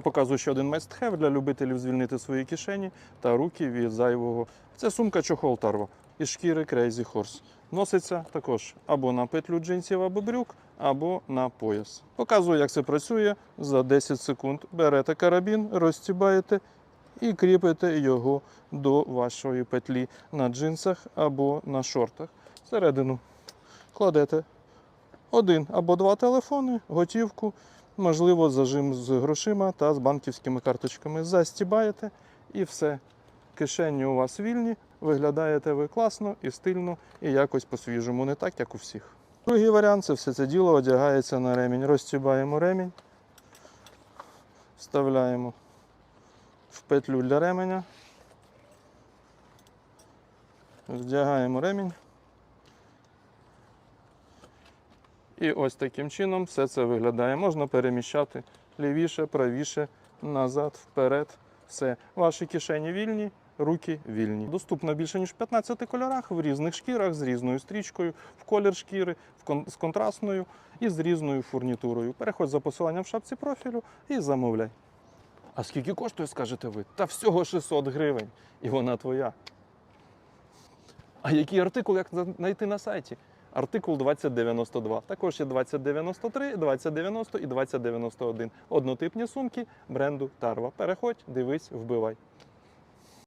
Показую ще один must-have для любителів звільнити свої кишені та руки від зайвого. Це сумка чохол Тарво із шкіри Crazy Horse. Носиться також або на петлю джинсів або брюк, або на пояс. Показую, як це працює за 10 секунд. Берете карабін, розстібаєте і кріпите його до вашої петлі на джинсах або на шортах. Всередину кладете один або два телефони, готівку, можливо, зажим з грошима та з банківськими карточками. Застібаєте і все. Кишені у вас вільні, виглядаєте ви класно і стильно, і якось по-свіжому, не так, як у всіх. Другий варіант це все це діло одягається на ремінь. Розстібаємо ремінь, вставляємо в петлю для ременя, вдягаємо ремінь. І ось таким чином все це виглядає. Можна переміщати лівіше, правіше, назад, вперед. Все. Ваші кишені вільні, руки вільні. Доступно більше ніж в 15 кольорах, в різних шкірах, з різною стрічкою, в колір шкіри, в кон- з контрастною і з різною фурнітурою. Переходь за посиланням в шапці профілю і замовляй. А скільки коштує, скажете ви? Та всього 600 гривень. І вона твоя. А який артикул, як знайти на сайті? Артикул 2092. Також є 2093, 2090 і 2091. Однотипні сумки бренду Тарва. Переходь, дивись, вбивай.